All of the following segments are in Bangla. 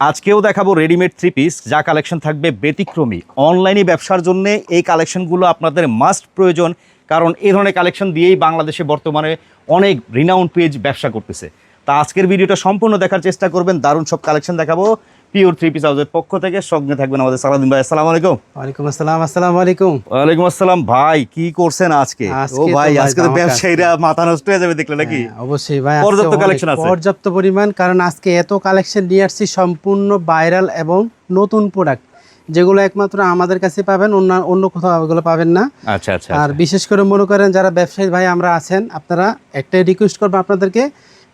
আজকেও দেখাবো রেডিমেড থ্রি পিস যা কালেকশন থাকবে ব্যতিক্রমী। অনলাইনে ব্যবসার জন্য এই কালেকশনগুলো আপনাদের মাস্ট প্রয়োজন, কারণ এই ধরনের কালেকশন দিয়েই বাংলাদেশে বর্তমানে অনেক রিনাউন্ড পেজ ব্যবসা করতেছে। তা আজকের ভিডিওটা সম্পূর্ণ দেখার চেষ্টা করবেন, দারুণ সব কালেকশন দেখাবো। পিওর থ্রি পিস হাউসের পক্ষ থেকে সঙ্গে থাকবেন আমাদের সালাদিন ভাই। আসসালামু আলাইকুম। ওয়ালাইকুম আসসালাম আসসালামু আলাইকুম। ওয়ালাইকুম আসসালাম। ভাই কি করছেন আজকে? ও ভাই আজকে তো ব্যবসায়ীরা মাথা নষ্ট হয়ে যাবে দেখলে নাকি? হ্যাঁ, অবশ্যই ভাই পর্যাপ্ত collection আছে। পর্যাপ্ত পরিমাণ কারণ আজকে এত কালেকশন নিয়ে আসছি সম্পূর্ণ ভাইরাল এবং নতুন প্রোডাক্ট যেগুলো একমাত্র আমাদের কাছে পাবেন অন্য অন্য কোথাও এগুলো পাবেন না। আচ্ছা আচ্ছা আর বিশেষ করে মনে করেন যারা ব্যবসায়ী ভাই আমরা আছেন আপনারা একটাই রিকোয়েস্ট করব আপনাদেরকে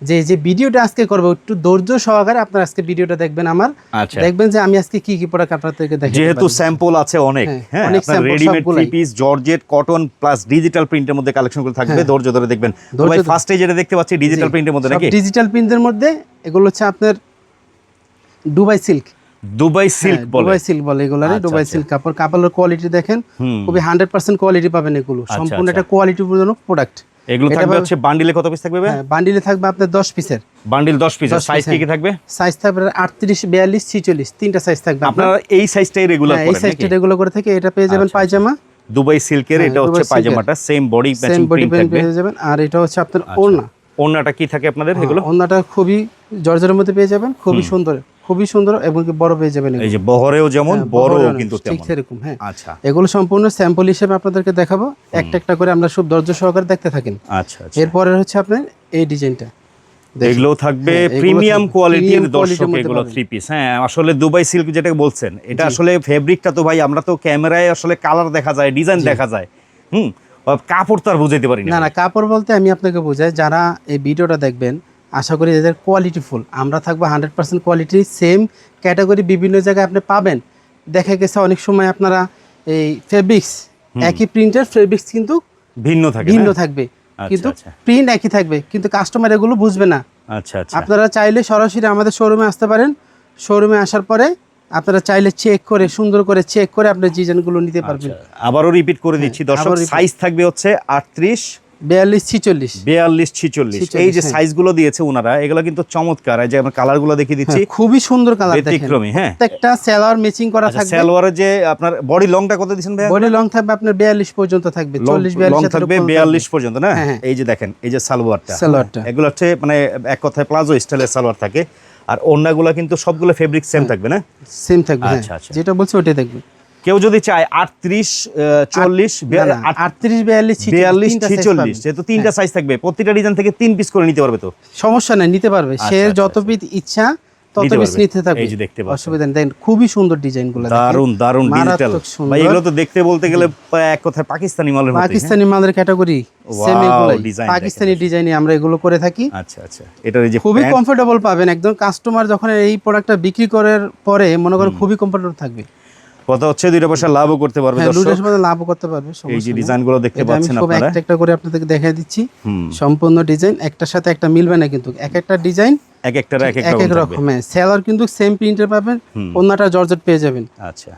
যে যে ভিডিওটা আজকে করব একটু ধৈর্য সহকারে আপনারা আজকে ভিডিওটা দেখবেন আমার। আচ্ছা। দেখবেন যে আমি আজকে কি কি প্রোডাক্ট আপনাদেরকে দেখে যেহেতু স্যাম্পল আছে অনেক হ্যাঁ, হ্যাঁ অনেক readymade three piece georgette cotton plus digital প্রিন্টের মধ্যে কালেকশনগুলো থাকবে হ্যাঁ। ধৈর্য ধরে দেখবেন। ভাই ফার্স্টে যেটা দেখতে পাচ্ছি ডিজিটাল প্রিন্টের মধ্যে নাকি? ডিজিটাল প্রিন্টের মধ্যে এগুলো হচ্ছে আপনার দুবাই সিল্ক দুবাই সিল্ক বলে। দুবাই সিল্ক বলে এগুলো আচ্ছা, দুবাই আচ্ছা। সিল্ক কাপড়। কাপড়ের কোয়ালিটি দেখেন খুবই হান্ড্রেড পার্সেন্ট কোয়ালিটি পাবেন এগুলো। আচ্ছা, সম্পূর্ণ আচ্ছা। একটা কোয়ালিটি প্রোডাক্ট এগুলো থাকবে হচ্ছে বান্ডিলে কত পিস থাকবে হ্যাঁ বান্ডিলে থাকবে আপনার দশ পিসের বান্ডিল 10 পিস 10 সাইজ কি কি হ্যাঁ। থাকবে? সাইজ থাকবে আটত্রিশ বিয়াল্লিশ ছিচল্লিশ। তিনটা সাইজ থাকবে আপনার। এই সাইজটাই রেগুলার হ্যাঁ, এই সাইজটা নাকি? রেগুলো করে থেকে এটা পেয়ে যাবেন আচ্ছা, পায়জামা। দুবাই সিল্কের হ্যাঁ, এটা হচ্ছে পায়জামাটা সেম বডি ম্যাচিং প্রিন্ট থাকবে। পেয়ে যাবেন। আর এটা হচ্ছে আপনার আচ্ছা। ওড়না। ওন্নাটা কি থাকে আপনাদের এগুলো? ওড়নাটা খুবই জর্জের মধ্যে পেয়ে যাবেন খুবই সুন্দর খুবই সুন্দর এবং বড় পেয়ে যাবেন এই যে বহরেও যেমন হ্যাঁ, বড় কিন্তু ঠিক সেরকম হ্যাঁ। আচ্ছা। এগুলো সম্পূর্ণ স্যাম্পল হিসেবে আপনাদেরকে দেখাবো। একটা একটা করে আমরা সব ধৈর্য সহকারে দেখতে থাকেন। আচ্ছা আচ্ছা। এরপরে হচ্ছে আপনার এই ডিজাইনটা। এগুলো থাকবে প্রিমিয়াম কোয়ালিটির দর্শক এগুলো থ্রি পিস হ্যাঁ আসলে দুবাই সিল্ক যেটা বলছেন এটা আসলে ফেব্রিকটা তো ভাই আমরা তো ক্যামেরায় আসলে কালার দেখা যায় ডিজাইন দেখা যায়। হুম কাপড় তো আর বুঝাইতে পারি না না না কাপড় বলতে আমি আপনাকে বোঝাই যারা এই ভিডিওটা দেখবেন আশা করি এদের কোয়ালিটি ফুল আমরা থাকব hundred percent quality same category বিভিন্ন জায়গায় আপনি পাবেন। দেখা গেছে অনেক সময় আপনারা এই ফেব্রিক্স একই প্রিন্টের ফেব্রিক্স কিন্তু ভিন্ন থাকে ভিন্ন থাকবে। আচ্ছা, কিন্তু আচ্ছা। প্রিন্ট একই থাকবে কিন্তু কাস্টমার এগুলো বুঝবে না। আচ্ছা আচ্ছা। আপনারা চাইলে সরাসরি আমাদের শোরুমে আসতে পারেন। শোরুমে আসার পরে আপনারা চাইলে চেক করে সুন্দর করে চেক করে আপনার ডিজাইনগুলো নিতে পারবেন। আচ্ছা, আবারও রিপিট করে দিচ্ছি। দর্শক হ্যাঁ, সাইজ থাকবে হচ্ছে আটত্রিশ বিয়াল্লিশ ছিচল্লিশ। বিয়াল্লিশ ছিচল্লিশ। এই যে হ্যাঁ। সাইজগুলো দিয়েছে ওনারা এগুলো কিন্তু চমৎকার। এই যে আমরা কালারগুলো দেখিয়ে দিচ্ছি হ্যাঁ, খুবই সুন্দর কালার ব্যতিক্রমী হ্যাঁ। প্রত্যেকটা সেলার ম্যাচিং করা আচ্ছা থাকবে। সালোয়ারের যে আপনার বডি লংটা কত দিচ্ছেন ভাই বডি লং থাকবে আপনার বিয়াল্লিশ পর্যন্ত থাকবে চল্লিশ লং থাকবে বিয়াল্লিশ পর্যন্ত না? হ্যাঁ। এই যে দেখেন এই যে সালোয়ারটা। সালোয়ারটা। এগুলো হচ্ছে মানে এক কথায় প্লাজো স্টাইলের সালোয়ার থাকে। আর ওড়নাগুলো কিন্তু সবগুলো ফেব্রিক সেম থাকবে না? সেম থাকবে। আচ্ছা, আচ্ছা। যেটা বলছে ওটাই থাকবে। কেউ যদি চায় আটত্রিশ চল্লিশ আটত্রিশ বিয়াল্লিশ বিয়াল্লিশ ছিচল্লিশ যেহেতু তিনটা সাইজ থাকবে প্রতিটা ডিজাইন থেকে তিন পিস করে নিতে পারবে তো? সমস্যা নাই নিতে পারবে। সে আচ্ছা, যত পিস ইচ্ছা তত পিস নিতে থাকবে। দেখতে অসুবিধা নেই। খুবই সুন্দর ডিজাইন দারুণ দারুণ ডিজিটাল ভাই এগুলো তো দেখতে বলতে গেলে এক কথায় পাকিস্তানি মালের পাকিস্তানি মালের ক্যাটাগরি সেম এগুলাই। পাকিস্তানি ডিজাইনে আমরা এগুলো করে থাকি। আচ্ছা আচ্ছা। এটার এই যে খুবই কমফোর্টেবল পাবেন। একদম কাস্টমার যখন এই প্রোডাক্টটা বিক্রি করার পরে মনে করেন খুবই কমফোর্টেবল থাকবে। কথা হচ্ছে দুইটা পয়সা লাভও করতে পারবে হ্যাঁ দর্শক। লুটের সময় লাভ করতে পারবে এই যে ডিজাইনগুলো ডিজাইনগুলো দেখতে পাচ্ছেন আপনারা। একটা একটা করে আপনাদের দেখাই দিচ্ছি। সম্পূর্ণ ডিজাইন একটার সাথে একটা মিলবে না কিন্তু। এক একটা ডিজাইন এক একটার এক এক রকম হ্যাঁ রকমের। সেলার কিন্তু সেম প্রিন্টের পাবেন। অন্যটা জর্জেট পেয়ে যাবেন। আচ্ছা।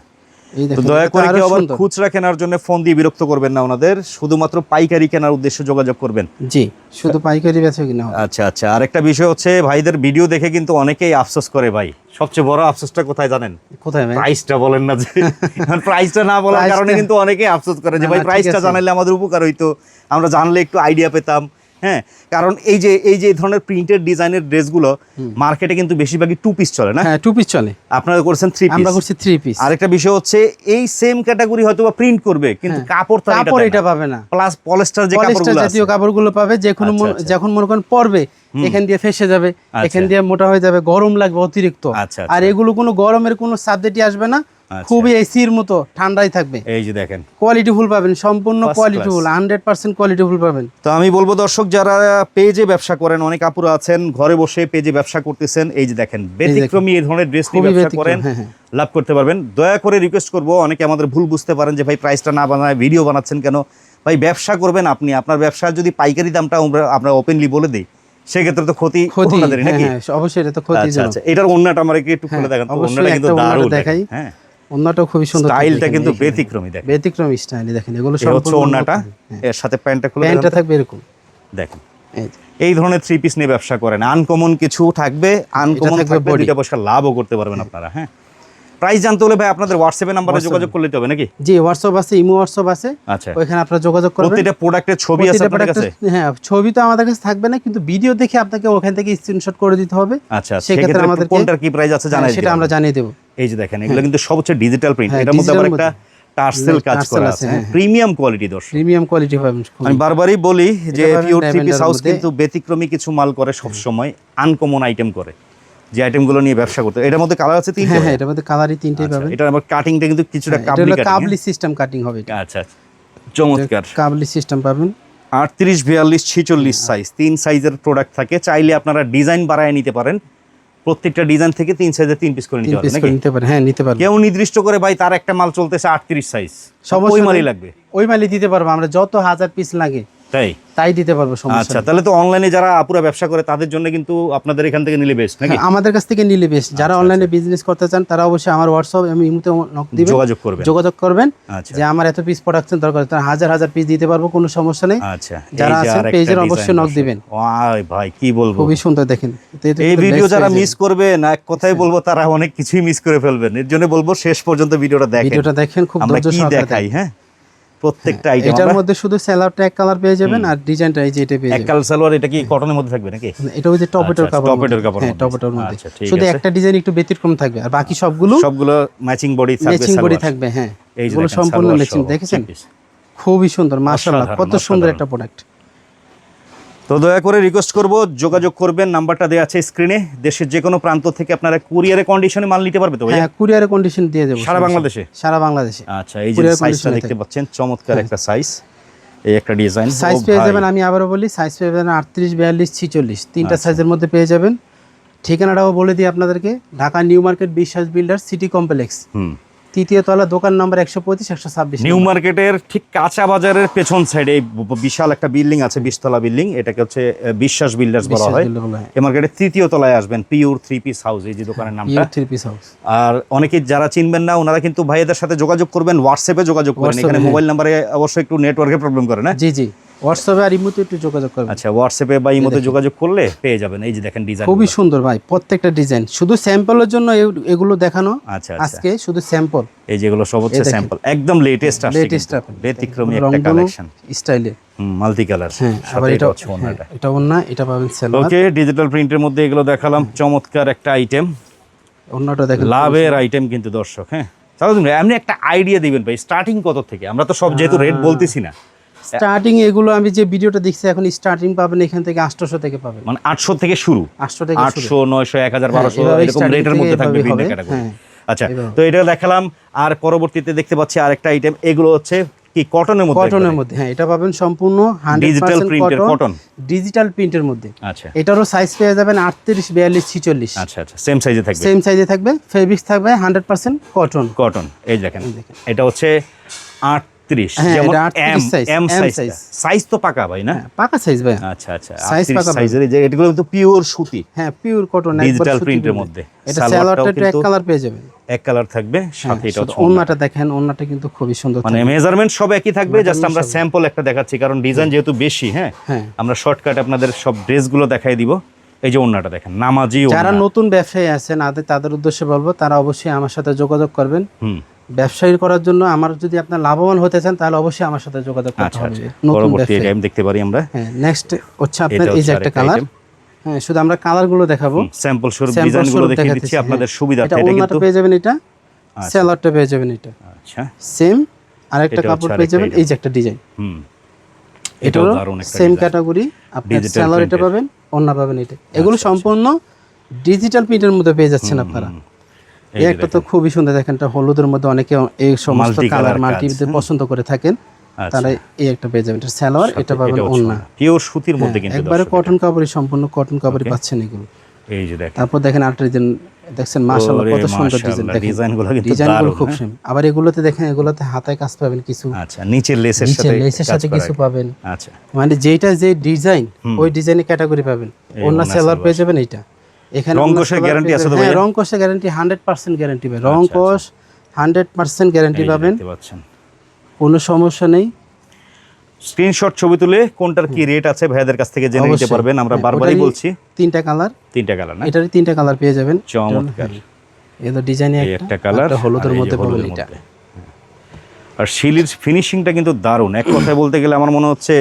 তো দয়া করে কেউ আবার খুচরা কেনার জন্য ফোন দিয়ে বিরক্ত করবেন না ওনাদের শুধুমাত্র পাইকারি কেনার উদ্দেশ্যে যোগাযোগ করবেন। জি শুধু পাইকারি বেচা কিনা। আচ্ছা আচ্ছা আরেকটা বিষয় হচ্ছে ভাইদের ভিডিও দেখে কিন্তু অনেকেই আফসোস করে ভাই। সবচেয়ে বড় আফসোসটা কোথায় জানেন? কোথায় প্রাইসটা বলেন না যে প্রাইসটা না বলার কারণে কিন্তু অনেকেই আফসোস করে যে ভাই প্রাইসটা আছে। জানাইলে আমাদের উপকার হইতো আমরা জানলে একটু আইডিয়া পেতাম। হ্যাঁ কারণ এই যে এই যে ধরনের প্রিন্টেড ডিজাইনের ড্রেসগুলো মার্কেটে কিন্তু বেশিরভাগই টু পিস চলে না? হ্যাঁ টু পিস চলে। আপনারা করছেন থ্রি আমরা করছি থ্রি পিস আরেকটা বিষয় হচ্ছে এই সেম ক্যাটাগরি হয়তো বা প্রিন্ট করবে কিন্তু হ্যাঁ। কাপড় তো কাপড় এটা পাবে না। প্লাস পলিস্টার যে কাপড়গুলো জাতীয় কাপড়গুলো পাবে যে কোনো আচ্ছা, আচ্ছা। যখন মনে করেন পরবে এখান দিয়ে ফেসে যাবে এখান দিয়ে মোটা হয়ে যাবে গরম লাগবে অতিরিক্ত। আচ্ছা, আর এগুলো কোনো গরমের কোনো সাবজেক্টই আসবে না। আচ্ছা। খুবই এসির মতো ঠান্ডাই থাকবে। এই যে দেখেন। কোয়ালিটি ফুল পাবেন সম্পূর্ণ quality full hundred percent quality full পাবেন। তো আমি বলব দর্শক যারা পেজে ব্যবসা করেন অনেক আপুরা আছেন ঘরে বসে পেজে ব্যবসা করতেছেন এই যে দেখেন ব্যতিক্রমী এই ধরনের ড্রেস নিয়ে ব্যবসা করেন হ্যাঁ, হ্যাঁ। লাভ করতে পারবেন। দয়া করে রিকোয়েস্ট করব অনেকে আমাদের ভুল বুঝতে পারেন যে ভাই প্রাইসটা না বানায় ভিডিও বানাচ্ছেন কেন? ভাই ব্যবসা করবেন আপনি আপনার ব্যবসার যদি পাইকারি দামটা আমরা ওপেনলি বলে দিই সেক্ষেত্রে তো ক্ষতি ক্ষতি নাকি? হ্যাঁ, অবশ্যই এটা তো ক্ষতি আচ্ছা আচ্ছা এটার অন্যটা আমার একটু খুলে দেখান অন্যটা কিন্তু দারুণ। দেখাই। হ্যাঁ। অন্যটাও খুবই সুন্দর স্টাইলটা কিন্তু ব্যতিক্রমী দেখেন। ব্যতিক্রম দেখেন এগুলো এই হচ্ছে হ্যাঁ। এর সাথে প্যান্টটা খুলে প্যান্টটা থাকবে এরকম। দেখেন। এই ধরনের থ্রি পিস নিয়ে ব্যবসা করেন। আনকমন কিছু থাকবে আনকমন থাকবে দুইটা পয়সা লাভও করতে পারবেন আপনারা হ্যাঁ। প্রাইস জানতে হলে ভাই আপনাদের হোয়াটসঅ্যাপে নাম্বারে যোগাযোগ করলে হবে নাকি? জি হোয়াটসঅ্যাপ আছে ইমো হোয়াটসঅ্যাপ আছে। আচ্ছা। ওইখানে আপনারা যোগাযোগ করবেন। প্রতিটা প্রোডাক্টের ছবি আছে আপনাদের কাছে? হ্যাঁ ছবি তো আমাদের কাছে থাকবে না কিন্তু ভিডিও দেখে আপনাকে ওখান থেকে স্ক্রিনশট করে দিতে হবে। আচ্ছা সেক্ষেত্রে আমাদেরকে- কোনটার কি প্রাইস আছে জানাই হ্যাঁ, সেটা আমরা জানিয়ে দেবো। এই যে দেখেন এগুলো কিন্তু সব হচ্ছে ডিজিটাল প্রিন্ট হ্যাঁ, এটার মধ্যে আবার একটা টার্সেল কাজ করা আছে, হ্যাঁ, প্রিমিয়াম কোয়ালিটি দর্শক। প্রিমিয়াম কোয়ালিটি পাবেন আমি বারবারই বলি যে পিওর থ্রি পিস এর হাউস। কিন্তু ব্যতিক্রমী কিছু মাল করে সব সময় আনকমন আইটেম করে। যে আইটেমগুলো নিয়ে ব্যবসা করতে এটার মধ্যে কালার আছে তিনটে হ্যাঁ হ্যাঁ এটার মধ্যে কালারই তিনটেই পাবেন। এটা আবার কাটিংটা কিন্তু কিছুটা হ্যাঁ, কাবলি কাটিং কাবলি সিস্টেম কাটিং হবে এটা। আচ্ছা আচ্ছা। চমৎকার। কাবলি সিস্টেম পাবেন। আটত্রিশ বিয়াল্লিশ ছিচল্লিশ সাইজ তিন সাইজের প্রোডাক্ট থাকে। চাইলে আপনারা ডিজাইন বাড়ায় নিতে পারেন। প্রত্যেকটা ডিজাইন থেকে তিন সাইজে তিন পিস করে নিতে পারবেন নিতে পারেন হ্যাঁ নিতে পারবেন কেউ নির্দিষ্ট করে ভাই তার একটা মাল চলতেছে আটত্রিশ সাইজ সব ওই মালই লাগবে। ওই মালই দিতে পারব। আমরা যত হাজার পিস লাগে তাই? তাই দিতে পারব সমস্যা আচ্ছা তাহলে তো অনলাইনে যারা আপুরা ব্যবসা করে তাদের জন্য কিন্তু আপনাদের এখান থেকে নিলে বেস্ট নাকি? হ্যাঁ, আমাদের কাছ থেকে নিলে বেশ যারা অনলাইনে বিজনেস করতে চান তারা অবশ্যই আমার হোয়াটসঅ্যাপ আমি ইমুতে নক দিবেন যোগাযোগ করবেন। যোগাযোগ করবেন আচ্ছা। যে আমার এত পিস প্রোডাকশন দরকার তার হাজার হাজার পিস দিতে পারব কোনো সমস্যা নেই। আচ্ছা যারা আছেন পেজের অবশ্যই নক দিবেন। ওয়াই ভাই কি বলব? খুবই সুন্দর দেখেন। এই ভিডিও যারা মিস করবে না এক কথাই বলব তারা অনেক কিছুই মিস করে ফেলবেন। এর জন্য বলব শেষ পর্যন্ত ভিডিওটা দেখেন। ভিডিওটা দেখেন খুব ধৈর্য সহকারে দেখাই হ্যাঁ? প্রত্যেকটা আইটেম এটার মধ্যে শুধু সালোয়ারটা এক কালার পেয়ে যাবেন আর ডিজাইনটা এই যে এটা পেয়ে এক কালার সালোয়ার এটা কি কটনের মধ্যে থাকবে নাকি? এটা ওই যে টপেটোর কাপড় টপেটোর কাপড় হ্যাঁ টপেটোর মধ্যে। আচ্ছা, শুধু একটা ডিজাইন একটু ব্যতিক্রম থাকবে। আর বাকি সবগুলো সবগুলো ম্যাচিং বডি থাকবে ম্যাচিং বডি থাকবে হ্যাঁ। এই যে এগুলো দেখেন, সম্পূর্ণ ম্যাচিং দেখেছেন? খুবই সুন্দর মাশাআল্লাহ কত সুন্দর একটা প্রোডাক্ট তো দয়া করে রিকোয়েস্ট করব যোগাযোগ করবেন নাম্বারটা দেওয়া আছে স্ক্রিনে দেশের যে কোনো প্রান্ত থেকে আপনারা কুরিয়ারে কন্ডিশনে মাল নিতে পারবে তো হ্যাঁ কুরিয়ারে কন্ডিশন দিয়ে দেবো সারা বাংলাদেশে? সারা বাংলাদেশে। আচ্ছা এই যে সাইজটা দেখতে পাচ্ছেন চমৎকার একটা সাইজ এই একটা ডিজাইন সাইজ পেয়ে যাবেন আমি আবারও বলি সাইজ পেয়ে যাবেন আটত্রিশ বিয়াল্লিশ ছিচল্লিশ। তিনটা আচ্ছা। সাইজের মধ্যে পেয়ে যাবেন। ঠিকানাটাও বলে দিই আপনাদেরকে Dhaka new market Biswas builder city complex. হুম। তৃতীয় তলা দোকান নম্বর একশো পঁচিশ একশো ছাব্বিশ। নিউ মার্কেটের ঠিক কাঁচা বাজারের পেছন সাইডে এই বিশাল একটা বিল্ডিং আছে বিশতলা বিল্ডিং। এটাকে হচ্ছে বিশ্বাস বিল্ডার্স বলা হয়। এই মার্কেটের তৃতীয় তলায় আসবেন পিওর থ্রি পিস হাউস এই যে দোকানের নামটা। Three piece house. আর অনেকে যারা চিনবেন না ওনারা কিন্তু ভাইয়াদের সাথে যোগাযোগ করবেন হোয়াটসঅ্যাপে যোগাযোগ করেন। এখানে হ্যাঁ। মোবাইল নাম্বারে অবশ্যই একটু নেটওয়ার্কের প্রবলেম করে না? জি জি। হোয়াটসঅ্যাপে আর ইমোতে একটু যোগাযোগ করবেন। আচ্ছা হোয়াটসঅ্যাপে বা ইমোতে যোগাযোগ করলে পেয়ে যাবেন। এই যে দেখেন ডিজাইন খুবই সুন্দর ভাই প্রত্যেকটা ডিজাইন শুধু স্যাম্পলের জন্য এগুলো দেখানো আচ্ছা আচ্ছা। আজকে শুধু স্যাম্পল এই যেগুলো সব হচ্ছে স্যাম্পল একদম লেটেস্ট আসছে লেটেস্ট ব্যতিক্রমী একটা কালেকশন স্টাইলে মাল্টি কালার হ্যাঁ আবার এটা হ্যাঁ, এটা অন্য এটা পাবেন ওকে ডিজিটাল প্রিন্টের মধ্যে এগুলো দেখালাম। চমৎকার একটা আইটেম অন্যটা দেখেন লাভের আইটেম কিন্তু দর্শক হ্যাঁ। তাহলে এমনি একটা আইডিয়া দিবেন ভাই স্টার্টিং কত থেকে? আমরা তো সব যেহেতু রেট বলতেছি না। স্টার্টিং এগুলো আমি যে ভিডিওটা দেখছি এখন স্টার্টিং পাবেন এখান থেকে আটশোশো থেকে পাবেন। মানে আটশো থেকে শুরু। আটশো থেকে শুরু। আটশো নয়শো এক হাজার হ্যাঁ, বারোশো এভাবে এরকম রেটের মধ্যে থাকবে বিভিন্ন ক্যাটাগরি আচ্ছা তো এটা দেখালাম আর পরবর্তীতে দেখতে পাচ্ছি আরেকটা আইটেম এগুলো হচ্ছে কি কটনের মধ্যে কটনের মধ্যে হ্যাঁ এটা পাবেন সম্পূর্ণ ডিজিটাল প্রিন্টের কটন ডিজিটাল প্রিন্টের মধ্যে। আচ্ছা। এটারও সাইজ পেয়ে যাবেন আটত্রিশ বিয়াল্লিশ ছিচল্লিশ। আচ্ছা আচ্ছা সেম সাইজে থাকবে? সেম সাইজে থাকবে ফেব্রিক্স থাকবে হান্ড্রেড পার্সেন্ট কটন কটন এই দেখেন। এটা হচ্ছে আটত্রিশ হ্যাঁ, যেমন এম এম সাইজ সাইজ তো পাকা ভাই না? পাকা সাইজ ভাই আচ্ছা আচ্ছা Size পাকা সাইজের যে এগুলো কিন্তু পিওর সুতি। হ্যাঁ পিওর কটন Digital print মধ্যে। এটা সালোয়ারটাও এক কালার পেয়ে যাবেন। এক কালার থাকবে সাথে এটা শুধু হচ্ছে ওড়না। ওন্নাটা দেখেন ওন্নাটা কিন্তু খুবই সুন্দর মানে মেজারমেন্ট সব একই থাকবে জাস্ট আমরা স্যাম্পল একটা দেখাচ্ছি কারণ ডিজাইন যেহেতু বেশি হ্যাঁ? হ্যাঁ। আমরা শর্টকাট আপনাদের সব ড্রেসগুলো দেখাই দিব। এই যে ওড়নাটা দেখেন নামাজি যারা নতুন ব্যবসায়ী আছেন তাদের তাদের উদ্দেশ্যে বলব তারা অবশ্যই আমার সাথে যোগাযোগ করবেন। হুম। ব্যবসায়ী করার জন্য আমার যদি আপনার লাভবান হতে চান তাহলে অবশ্যই আমার সাথে যোগাযোগ করতে আচ্ছা হবে। আচ্ছা। নতুন পরবর্তী টাইম দেখতে পারি আমরা। হ্যাঁ নেক্সট হচ্ছে আপনার এই যে একটা কালার হ্যাঁ শুধু আমরা কালারগুলো দেখাবো। স্যাম্পল স্বরূপ ডিজাইনগুলো স্বরূপ দেখিয়ে দিচ্ছি আপনাদের হ্যাঁ। সুবিধার্থে এটা কিন্তু পেয়ে যাবেন এটা স্যালাডটা পেয়ে যাবেন এটা। আচ্ছা। সেম আরেকটা কাপড় পেয়ে যাবেন এই যে একটা ডিজাইন হুম। এটা এটাও সেম ক্যাটাগরি আপনি স্যালাড এটা। পাবেন অন্য পাবেন এটা। এগুলো আচ্ছা, সম্পূর্ণ ডিজিটাল প্রিন্টের মধ্যে পেয়ে যাচ্ছেন আপনারা। এই একটা তো খুবই সুন্দর দেখেন এটা হলুদের মধ্যে অনেকে এই সমস্ত কালার মাল্টি পছন্দ করে থাকেন আচ্ছা। তারা এই একটা পেয়ে যাবেন। এটা স্যালোয়ার এটা পাবেন অন্য পিওর সুতির মধ্যে কিন্তু একবারে কটন কাপড়ই সম্পূর্ণ কটন কাপড়ই পাচ্ছেন এগুলো। এই যে দেখেন। তারপর দেখেন আরেকটা ডিজাইন দেখছেন মাশাআল্লাহ কত সুন্দর ডিজাইন দেখেন। ডিজাইনগুলো কিন্তু ডিজাইনগুলো খুব হ্যাঁ? সেম আবার এগুলোতে দেখেন এগুলোতে হাতায় কাজ পাবেন কিছু। আচ্ছা নিচের লেসের নিচে সাথে লেসের সাথে কিছু পাবেন। আচ্ছা। মানে যেটা যে ডিজাইন ওই ডিজাইনের ক্যাটাগরি পাবেন। অন্য সেলার সালোয়ার। পেয়ে যাবেন এইটা। এখানে রং কষের পেয়ে আছে তো হ্যাঁ রং কষের গ্যারান্টি হান্ড্রেড পার্সেন্ট গ্যারান্টি পাবেন রং আচ্ছা, কষ হান্ড্রেড গ্যারান্টি পাবেন। কোনো সমস্যা নেই। স্ক্রিনশট ছবি তুলে কোনটার কি রেট আছে ভাইয়াদের কাছ থেকে জেনে নিতে পারবেন। আমরা হ্যাঁ, বারবারই বলছি। তিনটা কালার তিনটা কালার না? এটারই তিনটা কালার পেয়ে যাবেন। চমৎকার। এলো ডিজাইনে একটা কালার হলুদের মধ্যে পাবেন এটা। আর শিলির ফিনিশিংটা কিন্তু দারুণ। এক কথায় বলতে গেলে আমার মনে হচ্ছে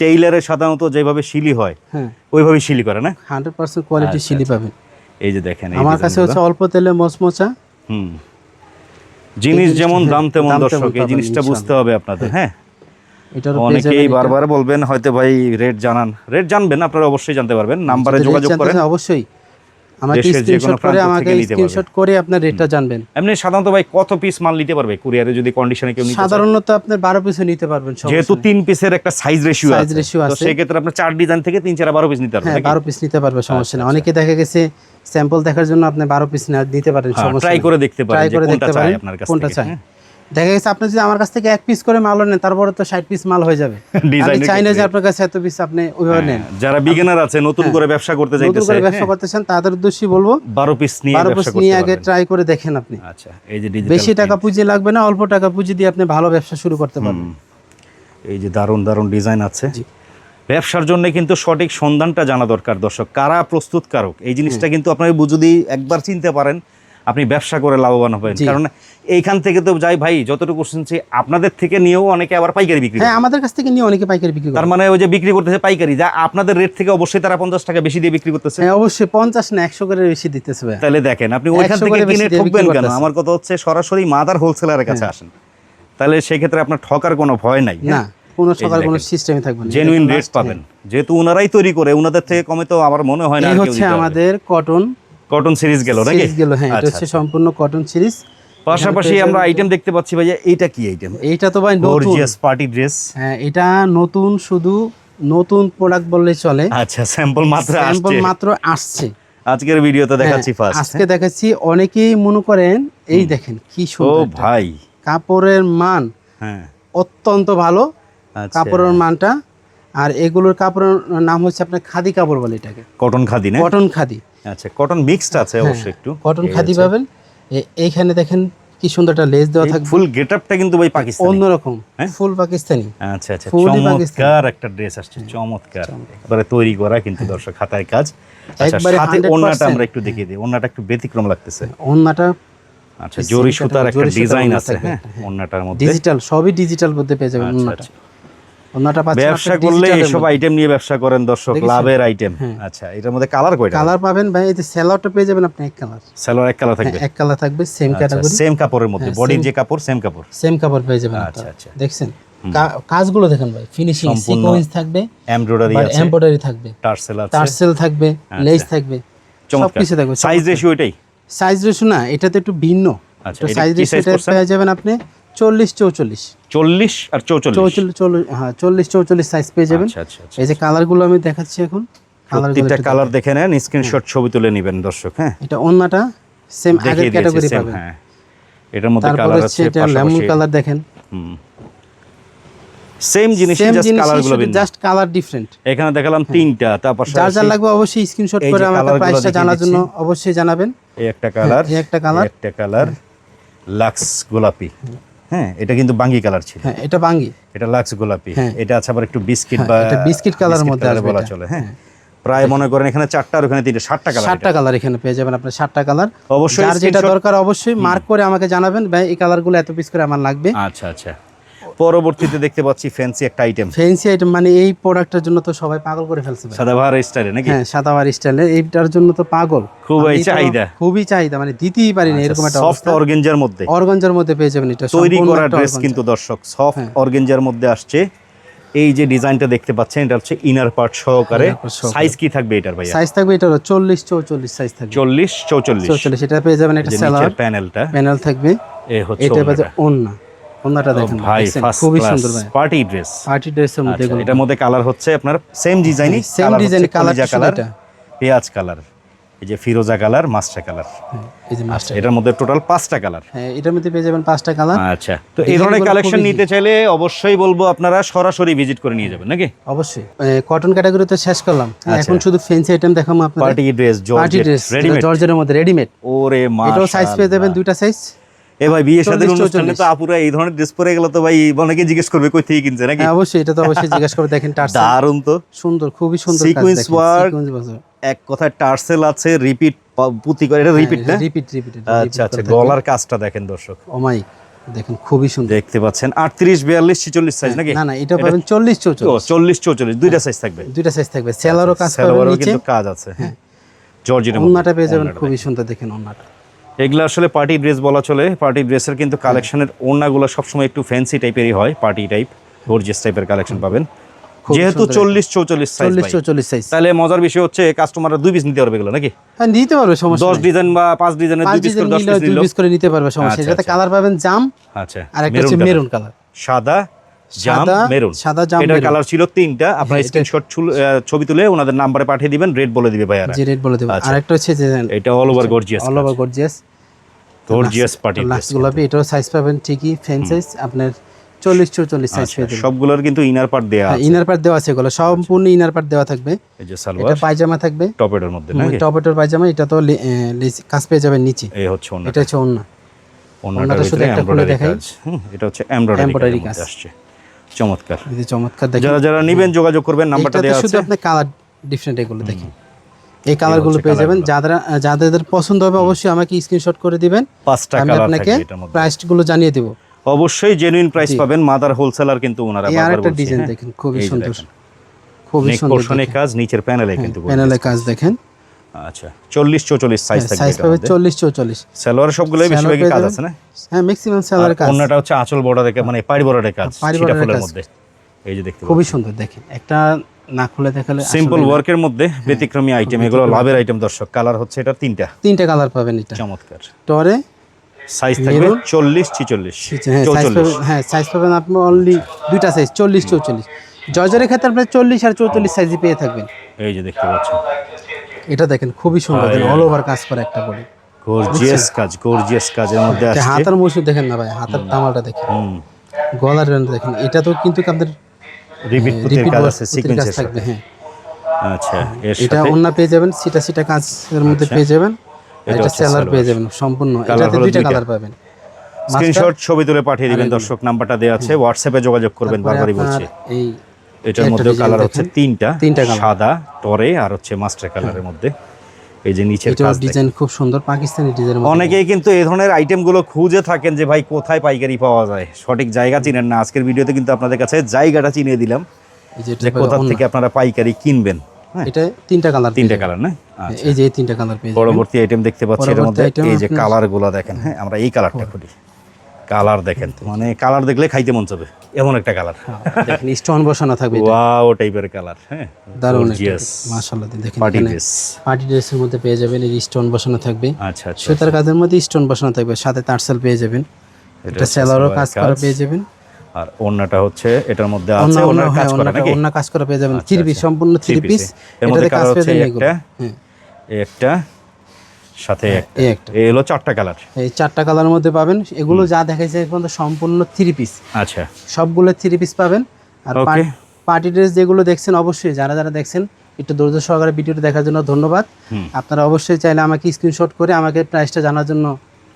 টেইলারের সাধারণত যেভাবে শিলি হয় হ্যাঁ। ওইভাবেই শিলি করে না? হান্ড্রেড পার্সেন্ট কোয়ালিটি আচ্ছা, শিলি পাবে পাবেন। এই যে দেখেন আমার কাছে। হচ্ছে অল্প তেলে মচমচা। হুম। জিনিস যেমন হ্যাঁ, দাম তেমন দর্শক এই জিনিসটা বুঝতে হবে আপনাদের হ্যাঁ। পেয়ে অনেকেই বারবার বলবেন হয়তো ভাই রেট জানান। রেট জানবেন আপনারা অবশ্যই জানতে পারবেন। নাম্বারে যোগাযোগ করেন। অবশ্যই। আমাকে দেশের যে কোনো স্ক্রিনশট করে আমাকে স্ক্রিনশট করে আপনার রেটটা জানবেন। এমনি সাধারণত ভাই কত পিস মাল নিতে পারবে? কুরিয়ারে যদি কন্ডিশনে কেউ নিতে সাধারণত আপনার বারো পিসও নিতে পারবেন যেহেতু পিসের একটা সাইজ রেশিও আছে। তো ডিজাইন থেকে তিন চার বারো পিস নিতে পারবেন হ্যাঁ পিস নিতে পারবে সমস্যা নেই। আচ্ছা, অনেকে দেখা গেছে স্যাম্পল দেখার জন্য আপনি বারো পিস নিতে পারেন হ্যাঁ, সমস্যা করে দেখতে পারেন কোনটা চাই পারেন আপনার কাছ কোনটা চাই। দেখা গেছে আপনি যদি আমার কাছ থেকে এক পিস করে মালও নেন তারপরে তো ষাট পিস মাল হয়ে যাবে। আমি চাই না যে আপনার কাছে এত পিস আপনি ওইভাবে নেন। হ্যাঁ, যারা বিগিনার আছে নতুন করে ব্যবসা করতে নতুন চাইতেছে করে ব্যবসা করতে চান তাদের উদ্দেশ্যই বলব বারো পিস নিয়ে বারো পিস নিয়ে আগে ট্রাই করে দেখেন আপনি। আচ্ছা এই যে বেশি টাকা পুঁজি লাগবে না অল্প টাকা পুঁজি দিয়ে আপনি ভালো ব্যবসা শুরু করতে পারবেন। এই যে দারুণ দারুণ ডিজাইন আছে। ব্যবসার জন্য কিন্তু সঠিক সন্ধানটা জানা দরকার দর্শক। কারা প্রস্তুতকারক? এই জিনিসটা কিন্তু আপনাকে যদি একবার চিনতে পারেন। আপনি ব্যবসা করে লাভবান হবেন। কারণ এইখান থেকে তো যাই ভাই যতটুকু শুনছি আপনাদের থেকে নিয়েও অনেকে আবার পাইকারি বিক্রি হ্যাঁ আমাদের কাছ থেকে নিয়ে অনেকে পাইকারি বিক্রি তার মানে ওই যে বিক্রি করতেছে পাইকারি যা আপনাদের রেট থেকে অবশ্যই তারা পঞ্চাশ টাকা বেশি দিয়ে বিক্রি করতেছে। হ্যাঁ অবশ্যই পঞ্চাশ না একশো করে বেশি দিতেছে ভাই তাহলে দেখেন আপনি ওইখান থেকে কিনে ঠকবেন কেন? আমার কথা হচ্ছে সরাসরি মাদার হোলসেলারের কাছে আসেন। তাহলে সেই ক্ষেত্রে আপনার ঠকার কোনো ভয় নাই না কোনো যে সকাল কোনো সিস্টেমে থাকবে না। জেনুইন রেট পাবেন। যেহেতু ওনারাই তৈরি করে ওনাদের থেকে কমে তো আমার মনে হয় না এই হচ্ছে আমাদের কটন কটন সিরিজ গেল নাকি? গেল হ্যাঁ এটা আচ্ছা, হচ্ছে আচ্ছা। সম্পূর্ণ কটন সিরিজ পাশাপাশি আমরা আইটেম দেখতে পাচ্ছি ভাইয়া এইটা কি আইটেম এইটা তো ভাই গর্জিয়াস পার্টি ড্রেস হ্যাঁ এটা নতুন শুধু নতুন প্রোডাক্ট বললে চলে। আচ্ছা স্যাম্পল মাত্র স্যাম্পল আসছে। মাত্র আসছে। আজকের ভিডিওতে দেখাচ্ছি হ্যাঁ, ফার্স্ট আজকে দেখাচ্ছি অনেকেই মনে করেন এই দেখেন কি সুন্দর এটা। ভাই। কাপড়ের মান হ্যাঁ। অত্যন্ত ভালো। আচ্ছা। কাপড়ের মানটা আর এগুলোর কাপড়ের নাম হচ্ছে আপনার খাদি কাপড় বলে এটাকে। কটন খাদি না? কটন খাদি। আচ্ছা কটন মিক্সড আছে অবশ্যই একটু। কটন খাদি পাবেন। এইখানে দেখেন কি সুন্দর একটা লেস দেওয়া থাকবে। ফুল গেটআপটা কিন্তু ভাই পাকিস্তানি। অন্যরকম হ্যাঁ? ফুল পাকিস্তানি। আচ্ছা আচ্ছা চমৎকার একটা ড্রেস আসছে চমৎকার। এবারে তৈরি করা কিন্তু দর্শক হাতায় কাজ। আচ্ছা একবারে সাথে ওন্নাটা আমরা একটু দেখিয়ে দিই। ওন্নাটা একটু ব্যতিক্রম লাগতেছে। অন্যটা আচ্ছা জরি সুতার একটা ডিজাইন আছে হ্যাঁ? ওন্নাটার মধ্যে। ডিজিটাল সবই ডিজিটাল মধ্যে পেয়ে যাবেন আচ্ছা, অন্যটা আচ্ছা। অন্যটা পাচ্ছেন ব্যবসা করলে এইসব আইটেম নিয়ে ব্যবসা করেন দর্শক লাভের আইটেম আচ্ছা এটার মধ্যে কালার কয়টা? কালার পাবেন ভাই এই পেয়ে যাবেন আপনি এক কালার এক কালার থাকবে? এক কালার থাকবে সেম ক্যাটাগরি সেম কাপড়ের মধ্যে হ্যাঁ, বডির যে কাপড় সেম কাপড়। সেম কাপড় পেয়ে যাবেন আচ্ছা, আচ্ছা। দেখছেন? কাজগুলো দেখেন ভাই ফিনিশিং সিকোয়েন্স থাকবে এমব্রয়ডারি আছে। এমব্রয়ডারি থাকবে। টার্সেল আছে। টার্সেল থাকবে লেস থাকবে চমৎকার। সবকিছু থাকবে সাইজ রেশিও এটাই? সাইজ রেশো না এটাতে একটু ভিন্ন। আচ্ছা, সাইজ করছেন? পেয়ে যাবেন আপনি চল্লিশ চৌচল্লিশ। চল্লিশ আর চৌচল্লিশ? হ্যাঁ চল্লিশ চৌচল্লিশ সাইজ পেয়ে যাবেন। আচ্ছা আচ্ছা আচ্ছা এই যে কালারগুলো আমি দেখাচ্ছি এখন। প্রত্যেকটা কালার দেখে নেন স্ক্রিনশট ছবি তুলে নেবেন দর্শক হ্যাঁ। এটা অন্যটা সেম আগের ক্যাটাগরি পাবেন। হ্যাঁ। এটার মধ্যে কালার আছে এটা লেমন কালার দেখেন। সেম জিনিস জাস্ট কালারগুলো ভিন্ন। জাস্ট কালার ডিফারেন্ট এখানে দেখালাম তিনটা তারপর যার যার লাগবে অবশ্যই স্ক্রিনশট করে আমাকে প্রাইসটা জানার জন্য অবশ্যই জানাবেন। এই একটা কালার এই একটা colour। একটা কালার লাক্স গোলাপি হ্যাঁ এটা কিন্তু বাঙ্গি কালার ছিল। হ্যাঁ এটা বাঙ্গি। এটা লাক্স গোলাপি। হ্যাঁ। এটা আছে আবার একটু বিস্কিট হ্যাঁ, বা এটা বিস্কিট colour মধ্যে বলা চলে হ্যাঁ। প্রায় মনে করেন এখানে চারটা আর ওখানে তিনটা সাতটা কালার সাতটা কালার এখানে পেয়ে যাবেন আপনার সাতটা কালার। অবশ্যই যার যেটা দরকার অবশ্যই মার্ক করে আমাকে জানাবেন ভাই এই কালারগুলো এত পিস করে আমার লাগবে। আচ্ছা আচ্ছা। পরবর্তীতে দেখতে পাচ্ছি ফ্যান্সি একটা আইটেম ফ্যান্সি আইটেম মানে এই প্রোডাক্টের জন্য তো সবাই পাগল করে ফেলছে। সাদাবাহার স্টাইলে নাকি? হ্যাঁ সাদাবার স্টাইলের এইটার জন্য তো পাগল। খুবই চাহিদা। আচ্ছা, খুবই চাহিদা মানে দিতেই পারি না এরকম একটা সফট অবস্থা। অর্গেঞ্জার মধ্যে। অর্গঞ্জার মধ্যে পেয়ে যাবেন এটা তৈরি করা ড্রেস কিন্তু দর্শক সফট হ্যাঁ। অর্গেঞ্জার মধ্যে আসছে। এই যে ডিজাইনটা দেখতে পাচ্ছেন এটা হচ্ছে ইনার পার্ট সহকারে। সাইজ কি থাকবে এটার ভাই সাইজ থাকবে এটা হলো চল্লিশ চৌচল্লিশ সাইজ থাকবে। চল্লিশ চৌচল্লিশ। চৌচল্লিশ এটা পেয়ে যাবেন এটা যে স্যালার প্যানেলটা প্যানেল থাকবে। এ হচ্ছে এটা পেয়ে ওড়নাটা। ওন্না দেখেন ভাই খুবই সুন্দর ভাই। পার্টি ড্রেস পার্টি ড্রেসের মধ্যে এগুলো। এটার মধ্যে কালার হচ্ছে আপনার সেম ডিজাইনই design, colour শুধু কালার পেঁয়াজ কালার এই যে ফিরোজা কালার মাস্টার কালার হ্যাঁ, এই যে মাস্টার এটার মধ্যে টোটাল পাঁচটা কালার হ্যাঁ এটার মধ্যে পেয়ে যাবেন পাঁচটা কালার আচ্ছা তো এই ধরনের কালেকশন নিতে চাইলে অবশ্যই বলব আপনারা সরাসরি ভিজিট করে নিয়ে যাবেন নাকি? অবশ্যই। কটন ক্যাটাগরি তো শেষ করলাম। হ্যাঁ, আচ্ছা। এখন শুধু ফ্যান্সি আইটেম দেখাবো আপনাদের। Party dress georgette dress readymade জর্জের মধ্যে রেডিমেড ওরে মা এটাও সাইজ পেয়ে যাবেন দুইটা সাইজ এ ভাই বিয়ে সাদের 40, অনুষ্ঠানে তো আপুরা এই ধরনের ড্রেস পরে গেলে তো ভাই অনেকে জিজ্ঞেস করবে কই থেকে কিনছে নাকি? হ্যাঁ অবশ্যই এটা তো অবশ্যই জিজ্ঞাসা করে দেখেন টার্সেল। দারুণ তো। সুন্দর খুবই সুন্দর Sequence work, এক কথায় টার্সেল আছে রিপিট পুতি করে এটা রিপিট না? রিপিট রিপিট আচ্ছা আচ্ছা গলার কাজটা দেখেন দর্শক। ও মাই দেখেন খুবই সুন্দর। দেখতে পাচ্ছেন আটত্রিশ বিয়াল্লিশ ছিচল্লিশ সাইজ নাকি? না না এটা পাবেন চল্লিশ ও চৌচল্লিশ চল্লিশ চৌচল্লিশ দুইটা সাইজ থাকবে। দুইটা সাইজ থাকবে। সেলারও কাজ পাবেন নিচে। কিন্তু কাজ আছে। হ্যাঁ। জর্জিনের ওন্নাটা পেয়ে যাবেন খুবই সুন্দর দেখেন ওন্নাটা এগুলো আসলে পার্টি ড্রেস বলা চলে। পার্টি ড্রেসের কিন্তু কালেকশনের ওড়নাগুলো সবসময় একটু ফ্যান্সি টাইপেরই হয় পার্টি টাইপ গর্জিয়াস টাইপের কালেকশন পাবেন। যেহেতু চল্লিশ চৌচল্লিশ চল্লিশ চৌচল্লিশ সাইজ তাহলে মজার বিষয় হচ্ছে কাস্টমাররা দুই পিস নিতে পারবে এগুলো নাকি? হ্যাঁ নিতে পারবে সমস্যা দশ। ডিজাইন বা পাঁচ ডিজাইনের দুই পিস করে দশ পিস নিতে পারবে সমস্যা। আচ্ছা, এটাতে আচ্ছা। কালার পাবেন জাম আচ্ছা আর একটা হচ্ছে মেরুন কালার সাদা জাম মেরুন। সাদা, জাম, এটার কালার ছিল তিনটা। আপনার হ্যাঁ, স্ক্রিনশট ছবি তুলে ওনাদের নাম্বারে পাঠিয়ে দিবেন রেড বলে দিবে ভাইয়ারা। যে রেট বলে দেবো। আচ্ছা। হচ্ছে এটা all over gorgeous all over gorgeous gorgeous party luxe গোলাপি এটাও সাইজ পাবেন ঠিকই ফ্যান সাইজ আপনার চল্লিশ চৌচল্লিশ সাইজ পেয়ে যাবেন। সবগুলোর কিন্তু ইনার পার্ট আছে। ইনার পার্ট দেওয়া আছে এগুলো সম্পূর্ণ ইনার পার্ট দেওয়া থাকবে। এই যে এটা পায়জামা থাকবে। টপেটের মধ্যে নাকি? টপেটোর পায়জামা এটা তো কাজ পেয়ে যাবেন নিচে। এই হচ্ছে এটা হচ্ছে শুধু একটা খুলে দেখাই। এটা হচ্ছে এমব্রয়ডারি কাজ। আসছে। চমৎকার। এই চমৎকার দেখেন। যারা যারা নিবেন যোগাযোগ করবেন নাম্বারটা দেওয়া শুধু আপনি কালার ডিফারেন্ট এগুলো দেখেন। এই কালারগুলো পেয়ে যাবেন। যাদের যাদের পছন্দ হবে অবশ্যই আমাকে স্ক্রিনশট করে দিবেন। পাঁচটা আমি কালার আপনাকে প্রাইসগুলো জানিয়ে দেবো। অবশ্যই জেনুইন প্রাইস পাবেন। মাদার হোলসেলার কিন্তু ওনারা বারবার আরেকটা ডিজাইন হ্যাঁ। দেখেন। খুবই সুন্দর। খুবই সুন্দর কাজ নিচের প্যানেলে কিন্তু। প্যানেলে কাজ দেখেন। আচ্ছা চল্লিশ চৌচল্লিশ সাইজ থাকবে সাইজ পাবে মধ্যে। চল্লিশ চৌচল্লিশ। সালোয়ার সবগুলোই সালোয়ার বেশিরভাগই কাজ আছে না? হ্যাঁ ম্যাক্সিমাম সেলার কাজ। অন্যটা হচ্ছে আঁচল মানে পাড়ি বর্ডারের কাজ সেটা ফুলের মধ্যে। এই যে দেখতে খুবই সুন্দর দেখেন একটা না খুলে দেখালে সিম্পল ওয়ার্কের মধ্যে হ্যাঁ। ব্যতিক্রমী আইটেম এগুলো লাভের আইটেম দর্শক। কালার হচ্ছে এটা তিনটা। তিনটা কালার পাবেন এটা। চমৎকার। টরে সাইজ থাকবে হ্যাঁ সাইজ পাবেন হ্যাঁ আপনি অনলি দুইটা সাইজ ক্ষেত্রে আপনি আর চৌচল্লিশ সাইজই পেয়ে থাকবেন। এই যে দেখতে পাচ্ছেন। এটা দেখেন খুবই সুন্দর। অল ওভার কাজ করে একটা বডি গর্জিয়াস কাজ গর্জিয়াস কাজের মধ্যে আসছে। হাতের মসুর দেখেন না ভাই হাতের তামালটা দেখেন। গলার রেন্ড দেখেন এটা তো কিন্তু আপনাদের রিপিট পুতির কাজ আছে কাজ সিকোয়েন্সের থাকবে হ্যাঁ। আচ্ছা এর এটা সাথে? অন্য পেয়ে যাবেন সিটা সিটা কাজের মধ্যে পেয়ে যাবেন এটা এটা সেলার পেয়ে যাবেন সম্পূর্ণ। এটাতে দুইটা দুইটা। কালার পাবেন। স্ক্রিনশট ছবি তুলে পাঠিয়ে দিবেন দর্শক নাম্বারটা দেওয়া আছে হোয়াটসঅ্যাপে যোগাযোগ করবেন বারবারই বলছি। এই এটার মধ্যে কালার হচ্ছে তিনটা তিনটা সাদা টরে আর হচ্ছে মাস্টার কালারের মধ্যে। এই যে নিচের কাজ ডিজাইন খুব সুন্দর পাকিস্তানি ডিজাইন অনেকেই কিন্তু এই ধরনের আইটেমগুলো খুঁজে থাকেন যে ভাই কোথায় পাইকারি পাওয়া যায়? সঠিক জায়গা চিনেন না। আজকের ভিডিওতে কিন্তু আপনাদের কাছে জায়গাটা চিনিয়ে দিলাম এই যে কোথা থেকে আপনারা পাইকারি কিনবেন। হ্যাঁ। এটা তিনটা কালার তিনটা কালার না? আচ্ছা। এই যে তিনটা কালার পেয়ে পরবর্তী আইটেম দেখতে পাচ্ছি এর মধ্যে। এই যে আপনার- কালারগুলো দেখেন। হ্যাঁ আমরা এই কালারটা খুঁজি। কালার দেখেন মানে কালার দেখলে খাইতে মন চাবে। এমন একটা কালার। দেখেন স্টোন বসানো থাকবে। ওয়াও টাইপের কালার হ্যাঁ। দারুণ Gorgeous। মাশাআল্লাহ দেখেন পার্টি ড্রেস পার্টি ড্রেসের মধ্যে পেয়ে যাবেন এই স্টোন বসানো থাকবে। আচ্ছা আচ্ছা। সুতার কাজের মধ্যে স্টোন বসানো থাকবে সাথে তারসেল পেয়ে যাবেন। এটা হচ্ছে সেলারও কাজ করা পেয়ে যাবেন। আর ওন্নাটা হচ্ছে এটার মধ্যে আছে অন্য ওন্নার হ্যাঁ কাজ করা নাকি? অন্য কাজ করা পেয়ে যাবেন। আচ্ছা, থ্রি পিস আচ্ছা। সম্পূর্ণ থ্রি পিস এর মধ্যে কাজ হচ্ছে যাবেন একটা হ্যাঁ। একটা সাথে একটা। এই হলো চারটা কালার। এই চারটা কালারের মধ্যে পাবেন। এগুলো যা দেখাইছে এখন সম্পূর্ণ থ্রি পিস আচ্ছা। সবগুলো থ্রি পিস পাবেন। আর. পার্টি ড্রেস যেগুলো দেখছেন অবশ্যই যারা যারা দেখছেন একটু ধৈর্য সহকারে ভিডিওটা দেখার জন্য ধন্যবাদ। আপনারা অবশ্যই চাইলে আমাকে স্ক্রিনশট করে আমাকে প্রাইসটা জানার জন্য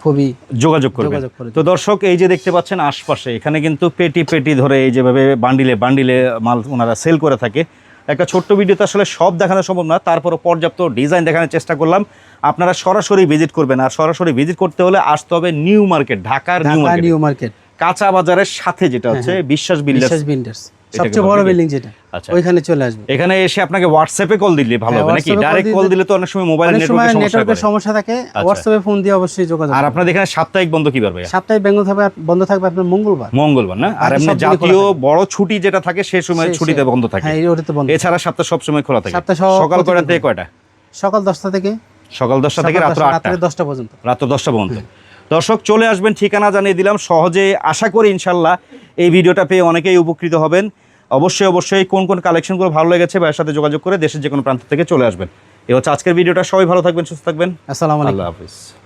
খুবই যোগাযোগ করবেন। যোগাযোগ করে তো দর্শক এই যে দেখতে পাচ্ছেন আশপাশে এখানে কিন্তু পেটি পেটি ধরে এই যেভাবে বান্ডিলে বান্ডিলে মাল ওনারা সেল করে থাকে। একটা ছোট্ট ভিডিওতে আসলে সব দেখানো সম্ভব না তারপরও পর্যাপ্ত ডিজাইন দেখানোর চেষ্টা করলাম। আপনারা সরাসরি ভিজিট করবেন আর সরাসরি ভিজিট করতে হলে আসতে হবে নিউ মার্কেট ঢাকার নিউ মার্কেট। কাঁচা বাজারের সাথে যেটা হচ্ছে বিশ্বাস বিল্ডার্স। বিল্ডার্স। এটাকে সবচেয়ে বড় বিল্ডিং যেটা। আচ্ছা। ওইখানে চলে আসবে। এখানে এসে আপনাকে হোয়াটসঅ্যাপে কল দিলে ভালো হ্যাঁ, হবে নাকি? ডাইরেক্ট কল দিলে তো অনেক সময় মোবাইল নেটওয়ার্কের সমস্যা নেটওয়ার্কের সমস্যা থাকে। হোয়াটসঅ্যাপে ফোন দিয়ে অবশ্যই যোগাযোগ আর আপনাদের এখানে সাপ্তাহিক বন্ধ কি পারবে সপ্তাহে বেঙ্গল থাকবে বন্ধ থাকবে আপনার মঙ্গলবার। মঙ্গলবার না? আর এমনি জাতীয় বড় ছুটি যেটা থাকে সে সময় ছুটিতে বন্ধ থাকে। হ্যাঁ ওটাতে বন্ধ। এছাড়া সপ্তাহ সব সময় খোলা থাকে। সকাল কয়টা থেকে কয়টা? সকাল দশটা থেকে। সকাল দশটা থেকে রাত্রে দশটা পর্যন্ত। রাত্র দশটা পর্যন্ত। দর্শক চলে আসবেন ঠিকানা জানিয়ে দিলাম। সহজে আশা করি ইনশাল্লাহ এই ভিডিওটা পেয়ে অনেকেই উপকৃত হবেন। অবশ্যই অবশ্যই কোন কোন কালেকশনগুলো ভালো লেগেছে বা এর সাথে যোগাযোগ করে দেশের যে কোনো প্রান্ত থেকে চলে আসবেন। এ হচ্ছে আজকের ভিডিওটা। সবাই ভালো থাকবেন সুস্থ থাকবেন। আসসালামু আলাইকুম। আল্লাহ হাফিজ।